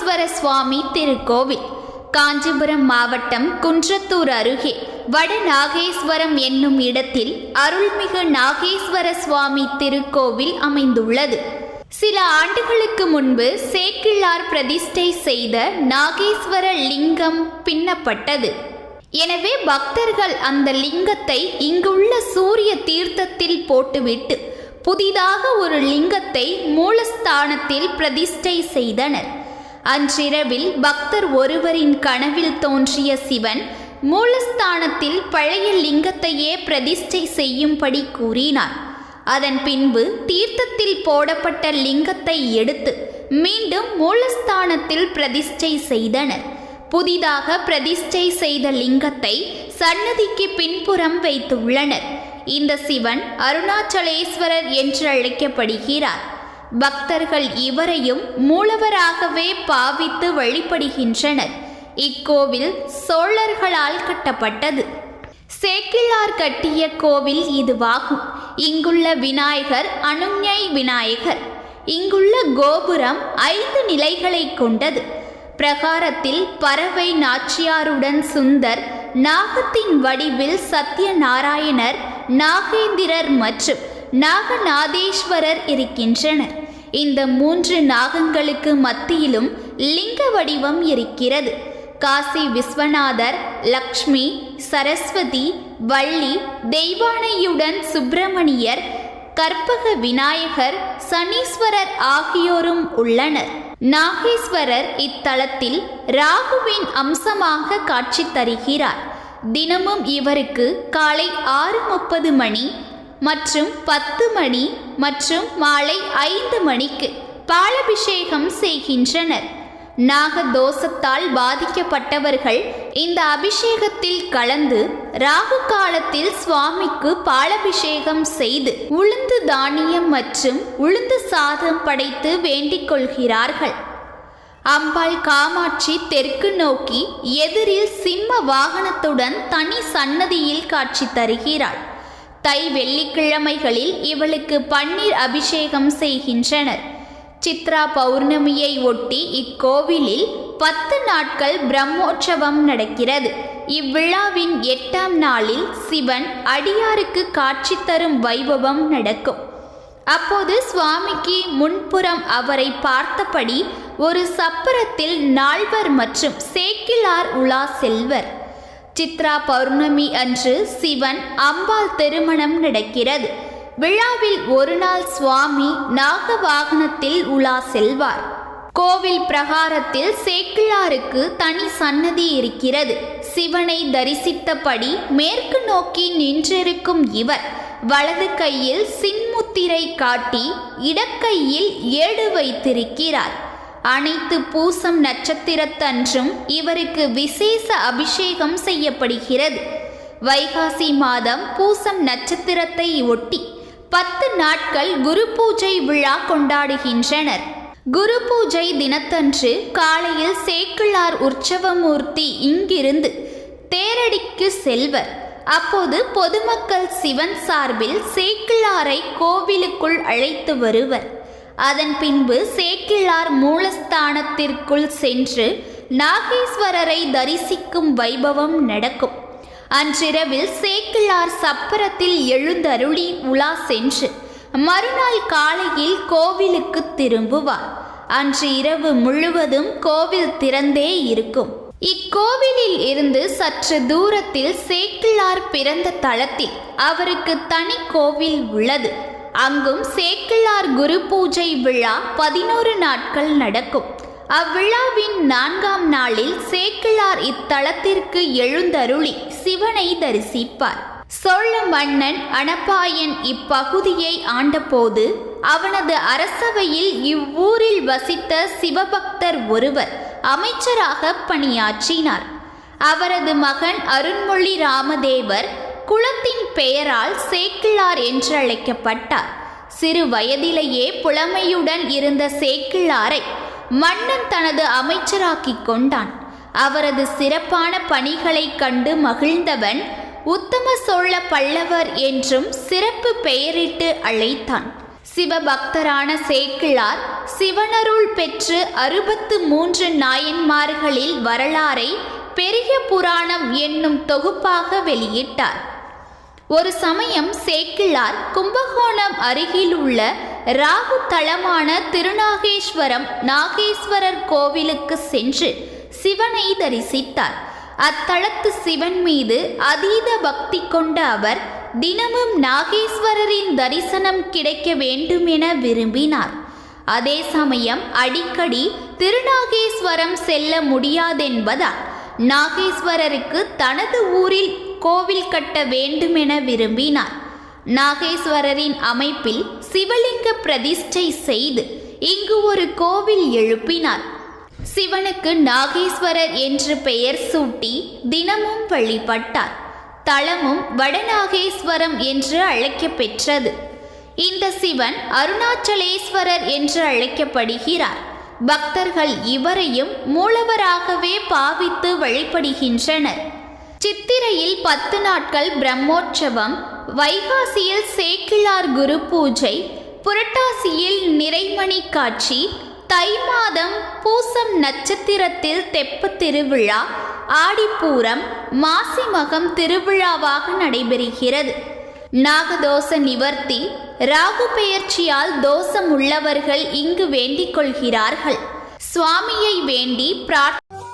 சுவாமி திருக்கோவில். காஞ்சிபுரம் மாவட்டம் குன்றத்தூர் அருகே வடநாகேஸ்வரம் என்னும் இடத்தில் அருள்மிகு நாகேஸ்வர சுவாமி திருக்கோவில் அமைந்துள்ளது. சில ஆண்டுகளுக்கு முன்பு சேக்கிழார் பிரதிஷ்டை செய்த நாகேஸ்வர லிங்கம் பின்னப்பட்டது. எனவே பக்தர்கள் அந்த லிங்கத்தை இங்குள்ள சூரிய தீர்த்தத்தில் போட்டுவிட்டு புதிதாக ஒரு லிங்கத்தை மூலஸ்தானத்தில் பிரதிஷ்டை செய்தனர். அன்றிரவில் பக்தர் ஒருவரின் கனவில் தோன்றிய சிவன் மூலஸ்தானத்தில் பழைய லிங்கத்தையே பிரதிஷ்டை செய்யும்படி கூறினார். அதன் பின்பு தீர்த்தத்தில் போடப்பட்ட லிங்கத்தை எடுத்து மீண்டும் மூலஸ்தானத்தில் பிரதிஷ்டை செய்தனர். புதிதாக பிரதிஷ்டை செய்த லிங்கத்தை சன்னதிக்கு பின்புறம் வைத்துள்ளனர். இந்த சிவன் அருணாச்சலேஸ்வரர் என்று அழைக்கப்படுகிறார். பக்தர்கள் இவரையும் மூலவராகவே பாவித்து வழிபடுகின்றனர். இக்கோவில் சோழர்களால் கட்டப்பட்டது. சேக்கிழார் கட்டிய கோவில் இதுவாகும். இங்குள்ள விநாயகர் அனுஞை விநாயகர். இங்குள்ள கோபுரம் ஐந்து நிலைகளை கொண்டது. பிரகாரத்தில் பறவை நாச்சியாருடன் சுந்தர் நாகத்தின் வடிவில் சத்யநாராயணர் நாகேந்திரர் மற்றும் நாகநாதேஸ்வரர் இருக்கின்றனர். இந்த மூன்று நாகங்களுக்கு மத்தியிலும் லிங்க வடிவம் இருக்கிறது. காசி விஸ்வநாதர் லக்ஷ்மி சரஸ்வதி வள்ளி தெய்வானையுடன் சுப்பிரமணியர் கற்பக விநாயகர் சனீஸ்வரர் ஆகியோரும் உள்ளனர். நாகேஸ்வரர் இத்தலத்தில் ராகுவின் அம்சமாக காட்சி தருகிறார். தினமும் இவருக்கு காலை ஆறு முப்பது மணி மற்றும் பத்து மணி மற்றும் மாலை ஐந்து மணிக்கு பாலபிஷேகம் செய்கின்றனர். நாகதோஷத்தால் பாதிக்கப்பட்டவர்கள் இந்த அபிஷேகத்தில் கலந்து ராகு காலத்தில் சுவாமிக்கு பாலபிஷேகம் செய்து உளுந்து தானியம் மற்றும் உளுந்து சாதம் படைத்து வேண்டிக் கொள்கிறார்கள். அம்பாள் காமாட்சி தெற்கு நோக்கி எதிரில் சிம்ம வாகனத்துடன் தனி சன்னதியில் காட்சி தருகிறாள். தை வெள்ளிக்கிழமைகளில் இவளுக்கு பன்னீர் அபிஷேகம் செய்கின்றனர். சித்ரா பௌர்ணமியை ஒட்டி இக்கோவிலில் பத்து நாட்கள் பிரம்மோற்சவம் நடக்கிறது. இவ்விழாவின் எட்டாம் நாளில் சிவன் அடியாருக்கு காட்சி தரும் வைபவம் நடக்கும். அப்போது சுவாமிக்கு முன்புறம் அவரை பார்த்தபடி ஒரு சப்பரத்தில் நால்வர் மற்றும் சேக்கிலார் உலா செல்வர். சித்ரா பௌர்ணமி அன்று சிவன் அம்பாள் திருமணம் நடக்கிறது. விழாவில் ஒரு நாள் சுவாமி நாக வாகனத்தில் உலா செல்வார். கோவில் பிரகாரத்தில் சேக்கிழாருக்கு தனி சன்னதி இருக்கிறது. சிவனை தரிசித்தபடி மேற்கு நோக்கி நின்றிருக்கும் இவர். வலது கையில் சின்முத்திரை காட்டி இடக்கையில் ஏடு வைத்திருக்கிறார். அனைத்து பூசம் நட்சத்திரத்தன்றும் இவருக்கு விசேஷ அபிஷேகம் செய்யப்படுகிறது. வைகாசி மாதம் பூசம் நட்சத்திரத்தை ஒட்டி பத்து நாட்கள் குரு பூஜை விழா கொண்டாடுகின்றனர். குரு பூஜை தினத்தன்று காலையில் சேக்கிழார் உற்சவமூர்த்தி இங்கிருந்து தேரடிக்கு செல்வர். அப்போது பொதுமக்கள் சிவன் சார்பில் சேக்கிழாரை கோவிலுக்குள் அழைத்து வருவர். அதன் பின்பு சேக்கிழார் மூலஸ்தானத்திற்குள் சென்று நாகேஸ்வரரை தரிசிக்கும் வைபவம் நடக்கும். அன்றிரவில் சேக்கிழார் சப்பரத்தில் எழுந்தருளி உலா சென்று மறுநாள் காலையில் கோவிலுக்கு திரும்புவார். அன்று இரவு முழுவதும் கோவில் திறந்தே இருக்கும். இக்கோவிலில் இருந்து சற்று தூரத்தில் சேக்கிழார் பிறந்த தளத்தில் அவருக்கு தனி கோவில் உள்ளது. அங்கும் சேக்கிழார் குரு பூஜை விழா பதினோரு நாட்கள் நடக்கும். அவ்விழாவின் நான்காம் நாளில் சேக்கிழார் இத்தலத்திற்கு எழுந்தருளி சிவனை தரிசிப்பார். சோழ மன்னன் அனப்பாயன் இப்பகுதியை ஆண்டபோது அவனது அரசவையில் இவ்வூரில் வசித்த சிவபக்தர் ஒருவர் அமைச்சராக பணியாற்றினார். அவரது மகன் அருண்மொழி ராமதேவர் குளத்தின் பெயரால் சேக்கிழார் என்று அழைக்கப்பட்டார் சிறு வயதிலேயே புலமையுடன் இருந்த சேக்கிழாரை மன்னன் தனது அமைச்சராக்கிக் கொண்டான். அவரது சிறப்பான பணிகளைக் கண்டு மகிழ்ந்தவன் உத்தம சோழ பல்லவர் என்றும் சிறப்பு பெயரிட்டு அழைத்தான். சிவபக்தரான சேக்கிழார் சிவனருள் பெற்று அறுபத்து மூன்று நாயன்மார்களில் வரலாறை பெரிய புராணம் என்னும் தொகுப்பாக வெளியிட்டார். ஒரு சமயம் சேக்கிழார் கும்பகோணம் அருகிலுள்ள ராகு தலமான திருநாகேஸ்வரம் நாகேஸ்வரர் கோவிலுக்கு சென்று சிவனை தரிசித்தார். அத்தலத்து சிவன் மீது அதீத பக்தி கொண்ட அவர் தினமும் நாகேஸ்வரரின் தரிசனம் கிடைக்க வேண்டுமென விரும்பினார். அதே சமயம் அடிக்கடி திருநாகேஸ்வரம் செல்ல முடியாதென்பதால் நாகேஸ்வரருக்கு தனது ஊரில் கோவில் கட்ட வேண்டுமென விரும்பினார். நாகேஸ்வரரின் அமைப்பில் சிவலிங்க பிரதிஷ்டை செய்து இங்கு ஒரு கோவில் எழுப்பினார். சிவனுக்கு நாகேஸ்வரர் என்று பெயர் சூட்டி தினமும் வழிபட்டார். தலமும் வடநாகேஸ்வரம் என்று அழைக்கப்பெற்றது இந்த சிவன் அருணாச்சலேஸ்வரர் என்று அழைக்கப்படுகிறார். பக்தர்கள் இவரையும் மூலவராகவே பாவித்து வழிபடுகின்றனர். சித்திரையில் பத்து நாட்கள் பிரம்மோற்சவம் வைகாசியில் சேக்கிழார் குரு பூஜை புரட்டாசியில் நிறைமணி காட்சி தை மாதம் பூசம் நட்சத்திரத்தில் தெப்பத் திருவிழா ஆடிப்பூரம் மாசி மகம் திருவிழாவாக நடைபெறுகிறது. நாகதோஷ நிவர்த்தி ராகு பெயர்ச்சியால் தோஷம் உள்ளவர்கள் இங்கு வேண்டிக் கொள்கிறார்கள். சுவாமியை வேண்டி பிரார்த்தனை